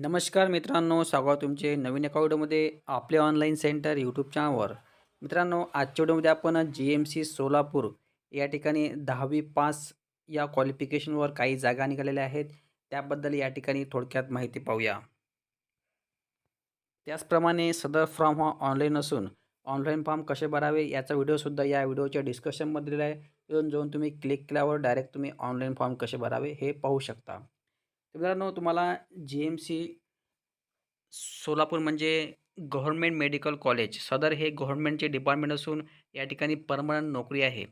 नमस्कार मित्रांनो स्वागत तुमचे नवीन एका व्हिडिओमध्ये आपले ऑनलाईन सेंटर यूट्यूब चॅनलवर मित्रांनो आजच्या व्हिडिओमध्ये आपण जी एम सी सोलापूर या ठिकाणी दहावी पास या क्वालिफिकेशनवर काही जागा निघालेल्या आहेत. त्याबद्दल या ठिकाणी थोडक्यात माहिती पाहूया. त्याचप्रमाणे सदर फॉर्म हा ऑनलाईन असून ऑनलाईन फॉर्म कसे भरावे याचा व्हिडिओसुद्धा या व्हिडिओच्या डिस्कशनमध्ये दिला आहे. येऊन जाऊन तुम्ही क्लिक केल्यावर डायरेक्ट तुम्ही ऑनलाईन फॉर्म कसे भरावे हे पाहू शकता. मित्रांनो तुम्हाला जी एम सी सोलापूर म्हणजे गव्हर्नमेंट मेडिकल कॉलेज सदर हे गव्हर्नमेंटचे डिपार्टमेंट असून या ठिकाणी परमनंट नोकरी आहे.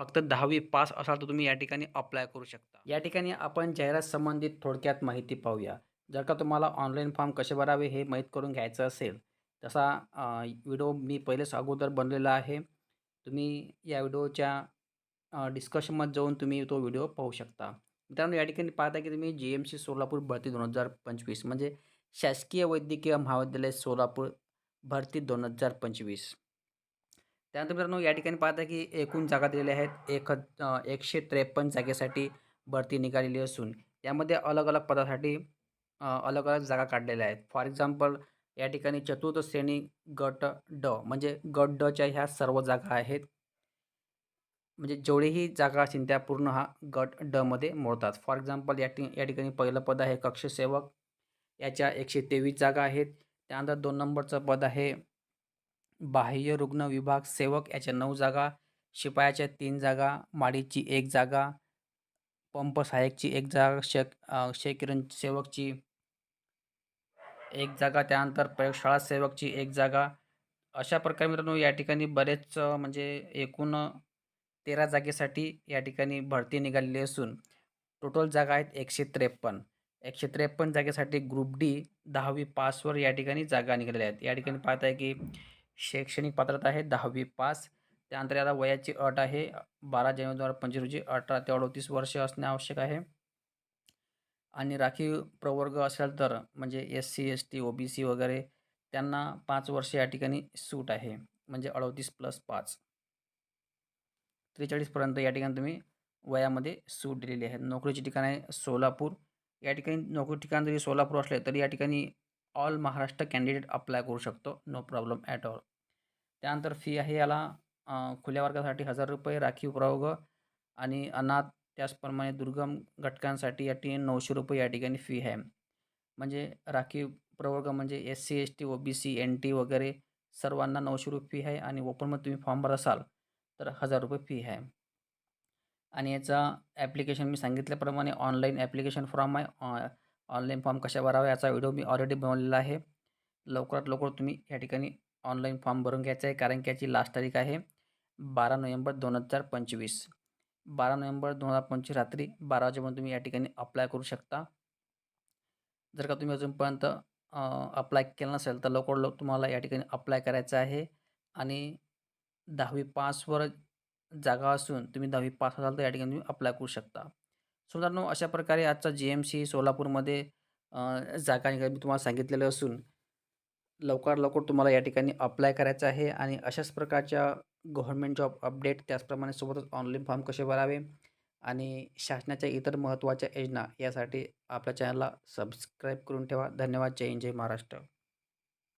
फक्त दहावी पास असाल तर तुम्ही या ठिकाणी अप्लाय करू शकता. या ठिकाणी आपण जाहिरात संबंधित थोडक्यात माहिती पाहूया. जर का तुम्हाला ऑनलाईन फॉर्म कसे भरावे हे माहीत करून घ्यायचं असेल तसा व्हिडिओ मी पहिलेच अगोदर बनलेला आहे. तुम्ही या व्हिडिओच्या डिस्कशनमध्ये जाऊन तुम्ही तो व्हिडिओ पाहू शकता. मित्रांनो या ठिकाणी पाहता की तुम्ही जी एम सी सोलापूर भरती दोन हजार पंचवीस म्हणजे शासकीय वैद्यकीय महाविद्यालय सोलापूर भरती दोन हजार पंचवीस. त्यानंतर मित्रांनो या ठिकाणी पाहता की एकूण जागा दिलेल्या आहेत एक एकशे त्रेपन्न जागेसाठी भरती निघालेली असून यामध्ये अलग अलग पदासाठी अलग अलग जागा काढलेल्या आहेत. फॉर एक्झाम्पल या ठिकाणी चतुर्थ श्रेणी गट ड म्हणजे गट डच्या ह्या सर्व जागा आहेत. म्हणजे जेवढीही जागा असतील त्या पूर्ण हा गट डमध्ये मोडतात. फॉर एक्झाम्पल या ठिक या ठिकाणी पहिलं पद आहे कक्षसेवक. याच्या एकशे तेवीस जागा आहेत. त्यानंतर दोन नंबरचं पद आहे बाह्य रुग्ण विभाग सेवक. याच्या नऊ जागा. शिपायाच्या तीन जागा. माडीची एक जागा. पंप सहाय्यकची एक जागा. शेक शेकिरण सेवकची एक जागा. त्यानंतर प्रयोगशाळा सेवकची एक जागा. अशा प्रकारे मित्रांनो या ठिकाणी बरेच म्हणजे एकूण तेरा जागेसाठी या ठिकाणी भरती निघालेली असून टोटल जागा आहेत एकशे त्रेपन्न. एकशे त्रेपन्न जागेसाठी ग्रुप डी दहावी पासवर या ठिकाणी जागा निघालेल्या आहेत. या ठिकाणी पाहत आहे की शैक्षणिक पात्रता आहे दहावी पास त्यानंतर याला वयाची अट आहे बारा जानेवारी दोन हजार पंचवीस रोजी. अठरा ते अडतीस वर्ष असणे आवश्यक आहे. आणि राखीव प्रवर्ग असेल तर म्हणजे S C S T O B C वगैरे त्यांना पाच वर्ष या ठिकाणी सूट आहे. म्हणजे अडतीस प्लस पाच. त्रेचाळीसपर्यंत या ठिकाणी तुम्ही वयामध्ये सूट दिलेली आहे. नोकरीची ठिकाण आहे सोलापूर. या ठिकाणी नोकरी ठिकाण जरी सोलापूर असले तरी या ठिकाणी ऑल महाराष्ट्र कॅन्डिडेट अप्लाय करू शकतो. No problem at all. त्यानंतर फी आहे याला खुल्या वर्गासाठी हजार रुपये राखीव प्रवर्ग आणि अनाथ त्याचप्रमाणे दुर्गम घटकांसाठी या ठिकाणी नऊशे रुपये या ठिकाणी फी आहे. म्हणजे राखीव प्रवर्ग म्हणजे S C S T O B C N T वगैरे सर्वांना नऊशे रुपये फी आहे आणि ओपनमध्ये तुम्ही फॉर्म भर असाल तर हजार रुपये फी आहे. आणि याचा ॲप्लिकेशन मी सांगितल्याप्रमाणे ऑनलाईन ॲप्लिकेशन फॉर्म आहे. ऑनलाईन फॉर्म कशा भरावा याचा व्हिडिओ मी ऑलरेडी बनवलेला आहे. लवकरात लवकर तुम्ही या ठिकाणी ऑनलाईन फॉर्म भरून घ्यायचा आहे कारण की याची लास्ट तारीख आहे बारा नोव्हेंबर दोन हजार पंचवीस. बारा नोव्हेंबर दोन हजार पंचवीस रात्री बारा वाजेपर्यंत तुम्ही या ठिकाणी अप्लाय करू शकता. जर का तुम्ही अजूनपर्यंत अप्लाय केलं नसेल तर लवकर लवकर तुम्हाला या ठिकाणी अप्लाय करायचं आहे. आणि दहावी पासवर जागा असून तुम्ही दहावी पास असाल तर या ठिकाणी तुम्ही अप्लाय करू शकता. सो मित्रांनो अशा प्रकारे आजचा जी एम सी सोलापूरमध्ये जागा निघाली मी तुम्हाला सांगितलेलं असून लवकर लवकर तुम्हाला या ठिकाणी अप्लाय करायचं आहे आणि अशाच प्रकारच्या गव्हर्मेंट जॉब अपडेट त्याचप्रमाणे सोबतच ऑनलाईन फॉर्म कसे भरावे आणि शासनाच्या इतर महत्त्वाच्या योजना यासाठी आपल्या चॅनलला सबस्क्राईब करून ठेवा. धन्यवाद. जय हिंद जय महाराष्ट्र.